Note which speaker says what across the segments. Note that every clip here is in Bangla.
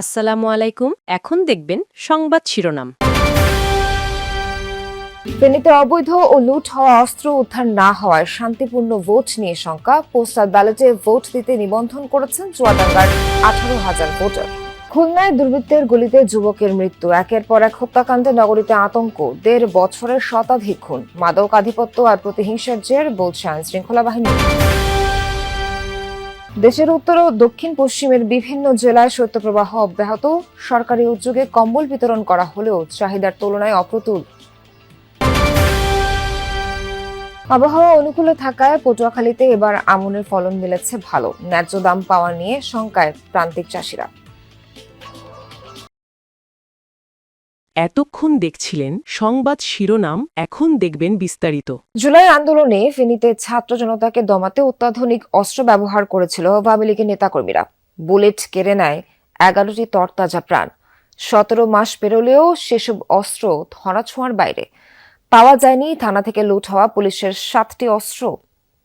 Speaker 1: আসসালামু আলাইকুম। এখন দেখবেন সংবাদ শিরোনাম।
Speaker 2: ফেনীতে অবৈধ ও লুট হওয়া অস্ত্র উদ্ধার না হওয়ায় শান্তিপূর্ণ ভোট নিয়ে শঙ্কা। পোস্টাল ব্যালটে ভোট দিতে নিবন্ধন করেছেন চুয়াডাঙ্গার আঠারো হাজার ভোটার। খুলনায় দুর্বৃত্তের গুলিতে যুবকের মৃত্যু। একের পর এক হত্যাকাণ্ডে নগরীতে আতঙ্ক। দেড় বছরের শতাধিক খুন। মাদক আধিপত্য আর প্রতিহিংসার জের, বলছে আইন শৃঙ্খলা বাহিনী। দেশের উত্তর ও দক্ষিণ পশ্চিমের বিভিন্ন জেলায় শৈত্যপ্রবাহ অব্যাহত। সরকারি উদ্যোগে কম্বল বিতরণ করা হলেও চাহিদার তুলনায় অপ্রতুল। আবহাওয়া অনুকূলে থাকায় পটুয়াখালীতে এবার আমনের ফলন মিলেছে ভালো। ন্যায্য দাম পাওয়া নিয়ে শঙ্কায় প্রান্তিক চাষিরা।
Speaker 1: এতক্ষণ দেখছিলেন সংবাদ শিরোনাম, এখন দেখবেন বিস্তারিত।
Speaker 2: জুলাই আন্দোলনে ফেনীতে ছাত্র জনতাকে দমাতে অত্যাধুনিক অস্ত্র ব্যবহার করেছিল আওয়ামী লীগের নেতাকর্মীরা। বুলেট কেড়ে নেয় এগারোটি তরতাজা প্রাণ। সতেরো মাস পেরোলেও সেসব অস্ত্র ধরাছোঁয়ার বাইরে। পাওয়া যায়নি থানা থেকে লুট হওয়া পুলিশের সাতটি অস্ত্র।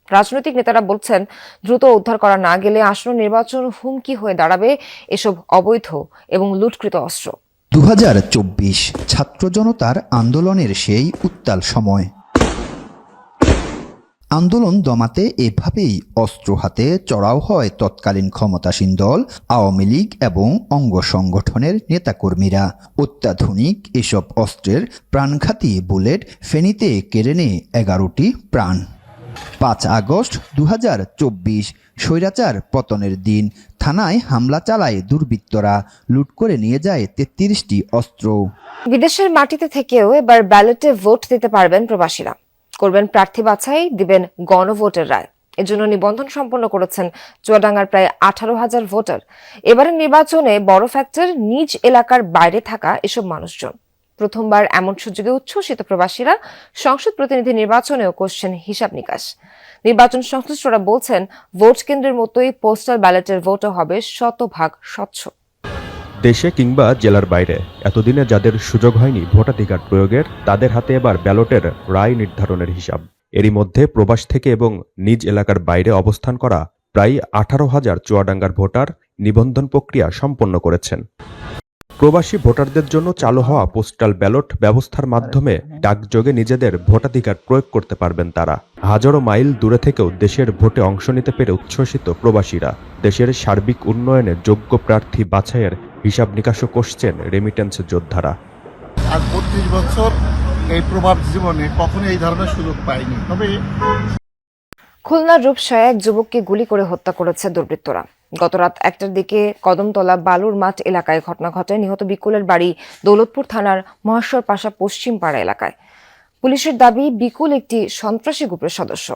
Speaker 2: রাজনৈতিক নেতারা বলছেন, দ্রুত উদ্ধার করা না গেলে আসন্ন নির্বাচন হুমকি হয়ে দাঁড়াবে এসব অবৈধ এবং লুটকৃত অস্ত্র।
Speaker 3: দু ছাত্র জনতার আন্দোলনের সেই উত্তাল সময়। আন্দোলন দমাতে এভাবেই অস্ত্র হাতে চড়াও হয় তৎকালীন ক্ষমতাসীন দল, আওয়ামী লীগ এবং অঙ্গ সংগঠনের নেতাকর্মীরা। অত্যাধুনিক এসব অস্ত্রের প্রাণঘাতী বুলেট ফেনীতে কেড়ে নেয় এগারোটি প্রাণ। পাঁচ আগস্ট দু হাজার চব্বিশ স্বৈরাচার পতনের দিন। থানায় হামলা চালায় দুর্বৃত্তরা। লুট করে নিয়ে যায় তেত্রিশটি অস্ত্র।
Speaker 2: বিদেশের মাটিতে থেকেও এবার ব্যালটে ভোট দিতে পারবেন প্রবাসীরা। করবেন প্রার্থী বাছাই, দিবেন গণভোটের রায়। এজন্য নিবন্ধন সম্পন্ন করেছেন চুয়াডাঙ্গার প্রায় আঠারো হাজার ভোটার। এবারের নির্বাচনে বড় ফ্যাক্টর, নিজ এলাকার বাইরে থাকা এসব মানুষজন। প্রথমবার এমন সুযোগে উচ্ছ্বসিত প্রবাসীরা সংসদ প্রতিনিধি নির্বাচনেও করছেন হিসাব নিকাশ। নির্বাচন সংশ্লিষ্টরা বলছেন, ভোট কেন্দ্রের মতোই পোস্টাল ব্যালটের ভোটও হবে শতভাগ স্বচ্ছ।
Speaker 4: দেশে কিংবা জেলার বাইরে, এতদিনে যাদের সুযোগ হয়নি ভোটাধিকার প্রয়োগের, তাদের হাতে এবার ব্যালটের রায় নির্ধারণের হিসাব। এরই মধ্যে প্রবাস থেকে এবং নিজ এলাকার বাইরে অবস্থান করা প্রায় আঠারো হাজার চুয়াডাঙ্গার ভোটার নিবন্ধন প্রক্রিয়া সম্পন্ন করেছেন। প্রবাসী ভোটারদের জন্য চালু হওয়া পোস্টাল ব্যালট ব্যবস্থার মাধ্যমে ডাকযোগে নিজেদের ভোটাধিকার প্রয়োগ করতে পারবেন তারা। হাজারো মাইল দূরে থেকেও দেশের ভোটে অংশ নিতে পেরে উচ্ছ্বসিত প্রবাসীরা। দেশের সার্বিক উন্নয়নে যোগ্য প্রার্থী বাছাইয়ের হিসাব নিকাশও করছেন রেমিটেন্স যোদ্ধারা।
Speaker 5: আজ বত্রিশ বছর এই প্রভাব জীবনে কখনো এই ধরনের সুযোগ পাইনি। তবে
Speaker 2: খুলনার রূপসায় এক যুবককে গুলি করে হত্যা করেছে দুর্বৃত্তরা। গতরাত একটার দিকে কদমতলা বালুর মাঠ এলাকায় ঘটনা ঘটে। নিহত বিকুলের বাড়ি দৌলতপুর থানার মহেশ্বর পাশা পশ্চিম পাড়া এলাকায়। পুলিশের দাবি, বিকুল একটি সন্ত্রাসী গ্রুপের সদস্য।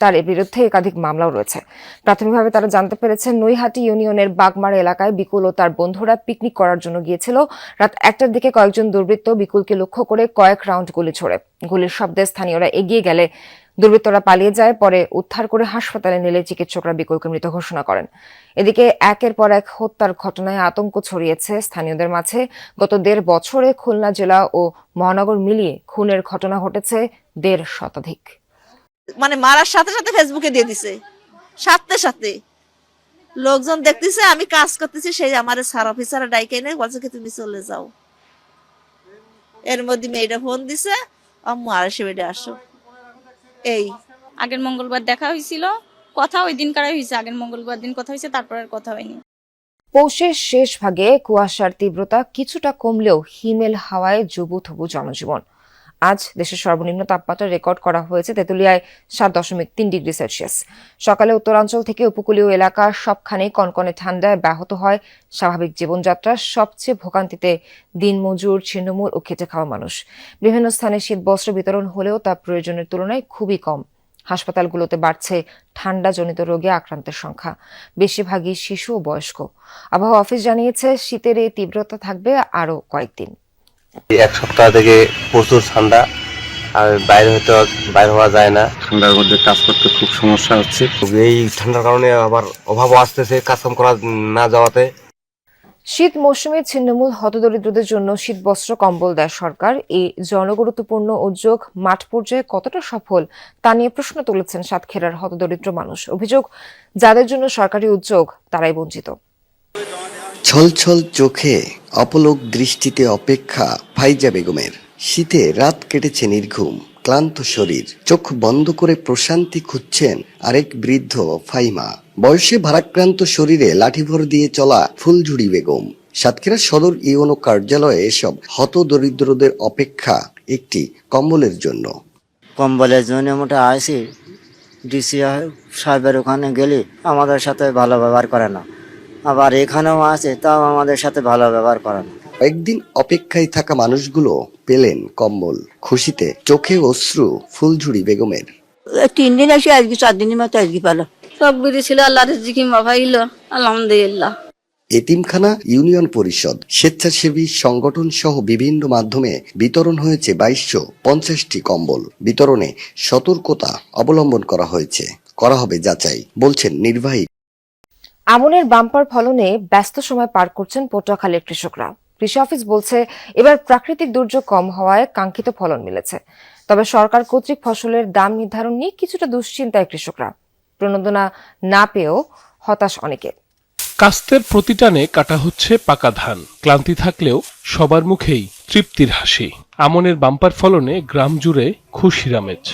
Speaker 2: তার এর বিরুদ্ধে একাধিক মামলাও রয়েছে। প্রাথমিকভাবে তারা জানতে পেরেছেন, নৈহাটি ইউনিয়নের বাগমারা এলাকায় বিকুল ও তার বন্ধুরা পিকনিক করার জন্য গিয়েছিল। রাত একটার দিকে কয়েকজন দুর্বৃত্ত বিকুলকে লক্ষ্য করে কয়েক রাউন্ড গুলি ছোড়ে। গুলির শব্দে স্থানীয়রা এগিয়ে গেলে দুর্বৃত্তরা পালিয়ে যায়, পরে উদ্ধার করে হাসপাতালে নিলে চিকিৎসকরা বিকুলকে মৃত ঘোষণা করেন। এদিকে একের পর এক হত্যার ঘটনায় আতঙ্ক ছড়িয়েছে স্থানীয়দের মাঝে। গত দেড় বছরে খুলনা জেলা ও মহানগর মিলিয়ে খুনের ঘটনা ঘটেছে দেড় শতাধিক।
Speaker 6: মানে মারার সাথে সাথে ফেসবুকে দিয়ে দিছে। সাথে সাথে। লোকজন দেখতেছে, আমি কাজ করতেছি, সেই আমার সার অফিসার ডাইকে এনে বলছে কি, তুমি চলে যাও। এর মধ্যে মেয়েটা ফোন দিছে, আম্মু আর সে আসো। এই।
Speaker 7: আগের মঙ্গলবার দেখা হয়েছিল কথা ওই দিন কারাই হয়েছে আগের মঙ্গলবার দিন কথা হয়েছে তারপর আর কথা হয়নি।
Speaker 2: পৌষের শেষ ভাগে কুয়াশার তীব্রতা কিছুটা কমলেও হিমেল হাওয়ায় জবুথবু জনজীবন। আজ দেশের সর্বনিম্ন তাপমাত্রা রেকর্ড করা হয়েছে তেঁতুলিয়ায় সাত দশমিক তিন ডিগ্রি সেলসিয়াস। সকালে উত্তরাঞ্চল থেকে উপকূলীয় এলাকার সবখানেই কনকনে ঠান্ডায় ব্যাহত হয় স্বাভাবিক জীবনযাত্রা, সবচেয়ে ভোগান্তিতে দিনমজুর, ছিন্নমূল ও খেটে খাওয়া মানুষ। বিভিন্ন স্থানে শীত বস্ত্র বিতরণ হলেও তা প্রয়োজনের তুলনায় খুবই কম। হাসপাতালগুলোতে বাড়ছে ঠান্ডাজনিত রোগে আক্রান্তের সংখ্যা, বেশিরভাগই শিশু ও বয়স্ক। আবহাওয়া অফিস জানিয়েছে, শীতের এই তীব্রতা থাকবে আরও কয়েকদিন।
Speaker 8: এক সপ্তাহ থেকে প্রচুর ঠান্ডা আর বাইরে হয়তো বাইরে হওয়া যায় না।
Speaker 9: ঠান্ডার মধ্যে কাজ করতে খুব সমস্যা হচ্ছে।
Speaker 8: এই ঠান্ডার কারণে আবার অভাবও আসতেছে কাজকাম করা না যাওয়াতে।
Speaker 2: শীত মৌসুমে ছিন্নমূল হতদরিদ্রদের জন্য শীত বস্ত্র কম্বল দেয় সরকার। এই জনগুরুত্বপূর্ণ উদ্যোগ মাঠ পর্যায়ে কতটা সফল তা নিয়ে প্রশ্ন তুলেছেন সাতক্ষীরার হতদরিদ্র মানুষ। অভিযোগ যাদের জন্য সরকারি উদ্যোগ তারাই বঞ্চিত।
Speaker 10: ছলছল চোখে অপলোক দৃষ্টিতে অপেক্ষা ফাইজা বেগমের। শীতে রাত কেটেছে নির্ঘুম, ক্লান্ত শরীর, চোখ বন্ধ করে প্রশান্তি খুঁজছেন আরেক বৃদ্ধ ফাইমা। বয়সে ভারাক্রান্ত শরীরে লাঠিভর দিয়ে চলা ফুলঝুরি বেগম। সাতক্ষীরা সদর ইউনো কার্যালয়ে এসব হত দরিদ্রদের অপেক্ষা একটি কম্বলের জন্য।
Speaker 11: কম্বলের জন্য মোটা আসি ডিসি সাহেবের ওখানে গেলে আমাদের সাথে ভালো ব্যবহার করে না। আবার এখানেও আছে তাও আমাদের সাথে ভালো ব্যবহার করে না
Speaker 10: একদিন অপেক্ষায় থাকা মানুষগুলো পেলেন কম্বল খুশিতে চোখে অশ্রু ফুলঝুরি বেগমের।
Speaker 11: তিন দিন আসি আজকে চার দিনের মতো আজকে পেল
Speaker 7: সব বুঝি ছিল আল্লাহর জিকি মাফাইল আলহামদুলিল্লাহ।
Speaker 10: এতিমখানা ইউনিয়ন পরিষদ স্বেচ্ছাসেবী সংগঠন সহ বিভিন্ন মাধ্যমে বিতরণ হয়েছে বাইশশো পঞ্চাশটি কম্বল। বিতরণে সতর্কতা অবলম্বন করা হয়েছে। করা হবে যাচাই বলছেন নির্বাহী
Speaker 2: আমনের বাম্পার ফলনে ব্যস্ত সময় পার করছেন পটুয়াখালীর কৃষকরা। কৃষি অফিস বলছে, এবার প্রাকৃতিক দুর্যোগ কম হওয়ায় কাঙ্ক্ষিত ফলন মিলেছে। তবে সরকার কর্তৃক ফসলের দাম নির্ধারণ নিয়ে কিছুটা দুশ্চিন্তায় কৃষকরা। প্রণোদনা না পেয়েও হতাশ অনেকে।
Speaker 12: কাস্তের প্রতিটানে কাটা হচ্ছে পাকা ধান। ক্লান্তি থাকলেও সবার মুখেই তৃপ্তির হাসি। আমনের বাম্পার ফলনে গ্রাম জুড়ে খুশির আমেজ।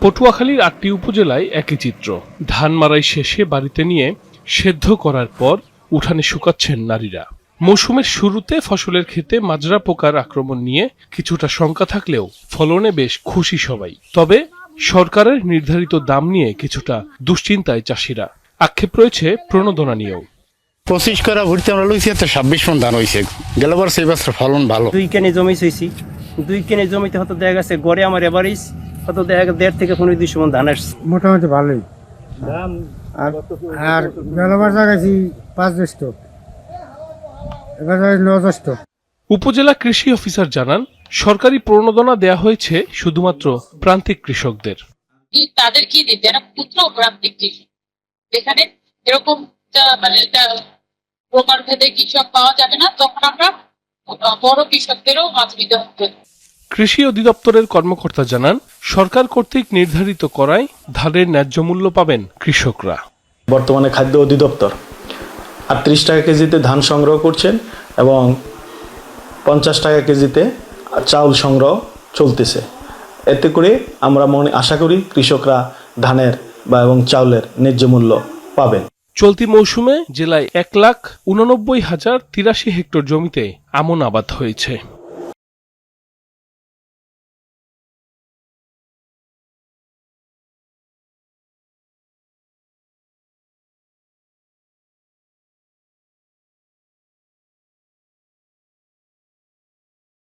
Speaker 12: পটুয়াখালীর আটটি উপজেলায় একই চিত্র। ধান মারাই শেষে বাড়িতে নিয়ে সেদ্ধ করার পর উঠানে শুকাচ্ছেন নারীরা। মৌসুমের শুরুতে ফসলের ক্ষেতে মাজরা পোকার আক্রমণ নিয়ে কিছুটা শঙ্কা থাকলেও ফলনে বেশ খুশি সবাই। তবে সরকারের নির্ধারিত দাম নিয়ে কিছুটা দুশ্চিন্তায় চাষিরা। আক্ষেপ রয়েছে প্রণোদনা নিয়েও।
Speaker 5: পঁচিশ করা ভর্তি আমরা লইছি তো ছাব্বিশ মন ধান হয়েছে গেলবার সেই বছর ফলন ভালো।
Speaker 11: দুই কেনে জমি চইছি দুই কেনে জমিতে হয়তো দেখা গেছে গড়ে আমার এভারেজ হয়তো দেখা গেছে দেড় থেকে পনেরো দুইশো মন ধান আসছে।
Speaker 12: মোটামুটি ভালোই। আর আর গেলবার জায়গাছি পাঁচ জ্যৈষ্ঠ এবার ন জ্যৈষ্ঠ উপজেলা কৃষি অফিসার জানান সরকারি প্রণোদনা দেয়া হয়েছে শুধুমাত্র প্রান্তিক কৃষকদের।
Speaker 7: তাদের কি দিতে যারা ক্ষুদ্র প্রান্তিক কৃষক। যেখানে এরকম মানে প্রকার ভেদে কৃষক পাওয়া যাবে না তখন আমরা বড় কৃষকদেরও মাছ হবে
Speaker 12: কৃষি অধিদপ্তরের কর্মকর্তা জানান সরকার কর্তৃক নির্ধারিত করায় ধানের ন্যায্য মূল্য পাবেন কৃষকরা।
Speaker 13: বর্তমানে খাদ্য অধিদপ্তর আটত্রিশ টাকা কেজিতে ধান সংগ্রহ করছেন এবং পঞ্চাশ টাকা কেজিতে চাউল সংগ্রহ চলতেছে। এতে করে আমরা মনে আশা করি কৃষকরা ধানের বা এবং চাউলের ন্যায্য মূল্য পাবেন।
Speaker 12: চলতি মৌসুমে জেলায় এক লাখ উননব্বই হাজার তিরাশি হেক্টর জমিতে আমন আবাদ হয়েছে।